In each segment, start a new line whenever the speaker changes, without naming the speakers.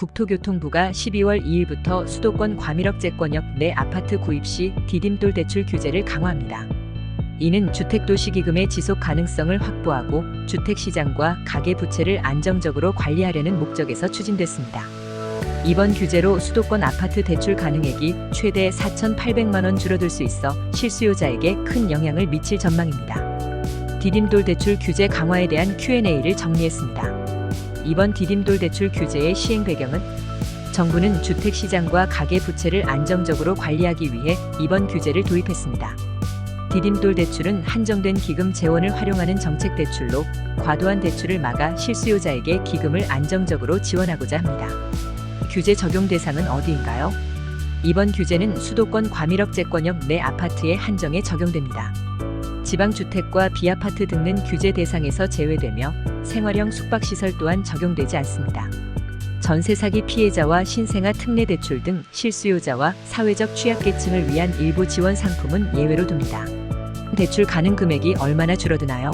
국토교통부가 12월 2일부터 수도권 과밀억제권역 내 아파트 구입 시 디딤돌 대출 규제를 강화합니다. 이는 주택도시기금의 지속 가능성을 확보하고 주택시장과 가계부채를 안정적으로 관리하려는 목적에서 추진됐습니다. 이번 규제로 수도권 아파트 대출 가능액이 최대 4,800만 원 줄어들 수 있어 실수요자에게 큰 영향을 미칠 전망입니다. 디딤돌 대출 규제 강화에 대한 Q&A를 정리했습니다. 이번 디딤돌 대출 규제의 시행 배경은 정부는 주택시장과 가계부채를 안정적으로 관리하기 위해 이번 규제를 도입했습니다. 디딤돌 대출은 한정된 기금 재원을 활용하는 정책 대출로 과도한 대출을 막아 실수요자에게 기금을 안정적으로 지원하고자 합니다. 규제 적용 대상은 어디인가요? 이번 규제는 수도권 과밀억제권역 내 아파트에 한정해 적용됩니다. 지방주택과 비아파트 등은 규제 대상에서 제외되며 생활형 숙박시설 또한 적용되지 않습니다. 전세 사기 피해자와 신생아 특례 대출 등 실수요자와 사회적 취약계층을 위한 일부 지원 상품은 예외로 둡니다. 대출 가능 금액이 얼마나 줄어드나요?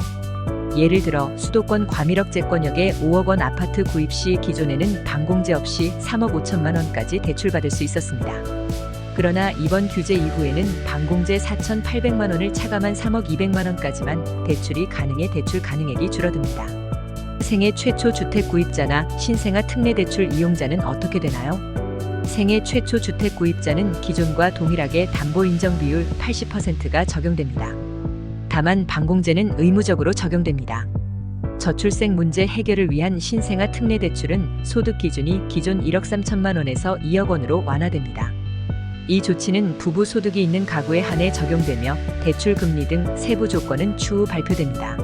예를 들어 수도권 과밀억제권역의 5억 원 아파트 구입 시 기존에는 방공제 없이 3억 5천만 원까지 대출받을 수 있었습니다. 그러나 이번 규제 이후에는 방공제 4,800만 원을 차감한 3억 200만 원까지만 대출이 가능해 대출 가능액이 줄어듭니다. 생애 최초 주택 구입자나 신생아 특례 대출 이용자는 어떻게 되나요? 생애 최초 주택 구입자는 기존과 동일하게 담보 인정 비율 80%가 적용됩니다. 다만 방공제는 의무적으로 적용됩니다. 저출생 문제 해결을 위한 신생아 특례 대출은 소득 기준이 기존 1억 3천만 원에서 2억 원으로 완화됩니다. 이 조치는 부부 소득이 있는 가구에 한해 적용되며 대출 금리 등 세부 조건은 추후 발표됩니다.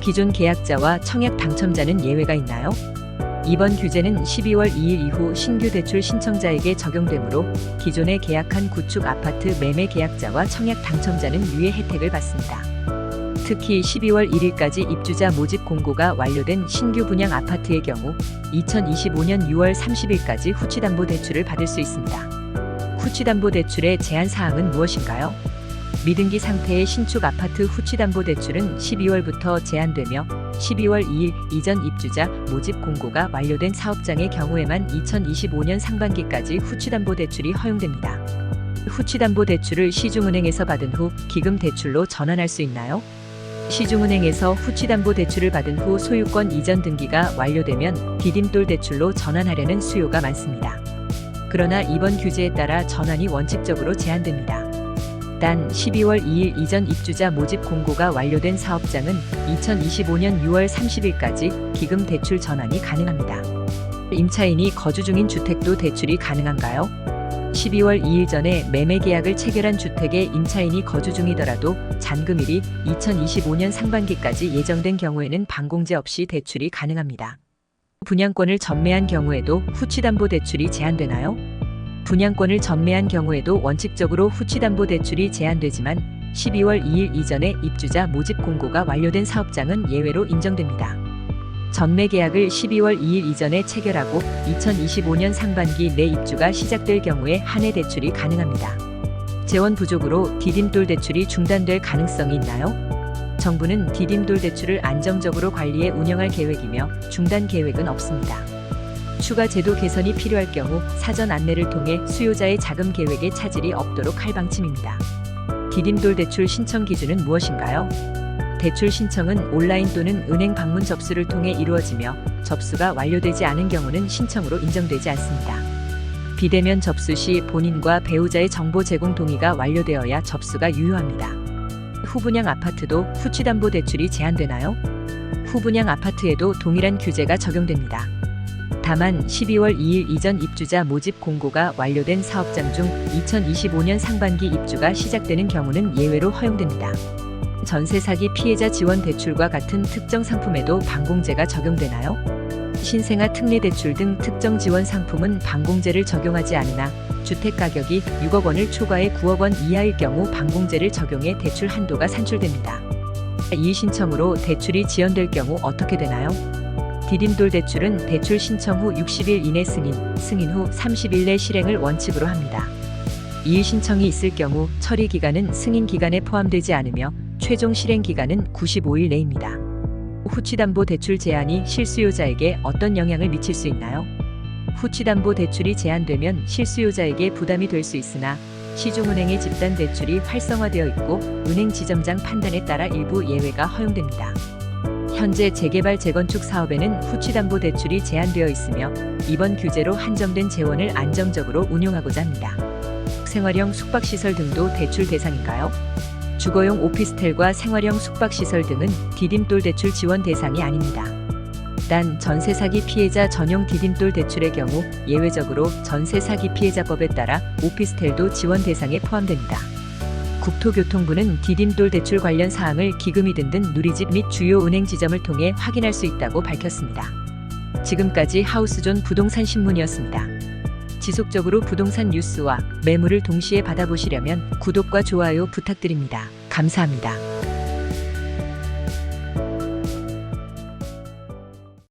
기존 계약자와 청약 당첨자는 예외가 있나요? 이번 규제는 12월 2일 이후 신규 대출 신청자에게 적용되므로 기존에 계약한 구축 아파트 매매 계약자와 청약 당첨자는 유예 혜택을 받습니다. 특히 12월 1일까지 입주자 모집 공고가 완료된 신규 분양 아파트의 경우 2025년 6월 30일까지 후치담보 대출을 받을 수 있습니다. 후치담보대출의 제한 사항은 무엇인가요? 미등기 상태의 신축 아파트 후치담보대출은 12월부터 제한되며 12월 2일 이전 입주자 모집 공고가 완료된 사업장의 경우에만 2025년 상반기까지 후치담보대출이 허용됩니다. 후치담보대출을 시중은행에서 받은 후 기금 대출로 전환할 수 있나요? 시중은행에서 후치담보대출을 받은 후 소유권 이전 등기가 완료되면 디딤돌 대출로 전환하려는 수요가 많습니다. 그러나 이번 규제에 따라 전환이 원칙적으로 제한됩니다. 단 12월 2일 이전 입주자 모집 공고가 완료된 사업장은 2025년 6월 30일까지 기금 대출 전환이 가능합니다. 임차인이 거주 중인 주택도 대출이 가능한가요? 12월 2일 전에 매매 계약을 체결한 주택에 임차인이 거주 중이더라도 잔금일이 2025년 상반기까지 예정된 경우에는 방공제 없이 대출이 가능합니다. 분양권을 전매한 경우에도 후치담보 대출이 제한되나요? 분양권을 전매한 경우에도 원칙적으로 후치담보 대출이 제한되지만 12월 2일 이전에 입주자 모집 공고가 완료된 사업장은 예외로 인정됩니다. 전매 계약을 12월 2일 이전에 체결하고 2025년 상반기 내 입주가 시작될 경우에 한해 대출이 가능합니다. 재원 부족으로 디딤돌 대출이 중단될 가능성이 있나요? 정부는 디딤돌 대출을 안정적으로 관리해 운영할 계획이며 중단 계획은 없습니다. 추가 제도 개선이 필요할 경우 사전 안내를 통해 수요자의 자금 계획에 차질이 없도록 할 방침입니다. 디딤돌 대출 신청 기준은 무엇인가요? 대출 신청은 온라인 또는 은행 방문 접수를 통해 이루어지며 접수가 완료되지 않은 경우는 신청으로 인정되지 않습니다. 비대면 접수 시 본인과 배우자의 정보 제공 동의가 완료되어야 접수가 유효합니다. 후분양 아파트도 후치담보 대출이 제한되나요? 후분양 아파트에도 동일한 규제가 적용됩니다. 다만 12월 2일 이전 입주자 모집 공고가 완료된 사업장 중 2025년 상반기 입주가 시작되는 경우는 예외로 허용됩니다. 전세 사기 피해자 지원 대출과 같은 특정 상품에도 방공제가 적용되나요? 신생아 특례 대출 등 특정 지원 상품은 방공제를 적용하지 않으나 주택 가격이 6억 원을 초과해 9억 원 이하일 경우 방공제를 적용해 대출 한도가 산출됩니다. 이 신청으로 대출이 지연될 경우 어떻게 되나요? 디딤돌 대출은 대출 신청 후 60일 이내 승인, 승인 후 30일 내 실행을 원칙으로 합니다. 이의 신청이 있을 경우 처리 기간은 승인 기간에 포함되지 않으며 최종 실행 기간은 95일 내입니다. 후치담보 대출 제한이 실수요자에게 어떤 영향을 미칠 수 있나요? 후치담보 대출이 제한되면 실수요자에게 부담이 될 수 있으나 시중은행의 집단 대출이 활성화되어 있고 은행 지점장 판단에 따라 일부 예외가 허용됩니다. 현재 재개발 재건축 사업에는 후치담보 대출이 제한되어 있으며 이번 규제로 한정된 재원을 안정적으로 운용하고자 합니다. 생활형 숙박시설 등도 대출 대상인가요? 주거용 오피스텔과 생활형 숙박시설 등은 디딤돌 대출 지원 대상이 아닙니다. 단 전세 사기 피해자 전용 디딤돌 대출의 경우 예외적으로 전세 사기 피해자법에 따라 오피스텔도 지원 대상에 포함됩니다. 국토교통부는 디딤돌 대출 관련 사항을 기금이 든 든 누리집 및 주요 은행 지점을 통해 확인할 수 있다고 밝혔습니다. 지금까지 하우스존 부동산 신문이었습니다. 지속적으로 부동산 뉴스와 매물을 동시에 받아보시려면 구독과 좋아요 부탁드립니다. 감사합니다.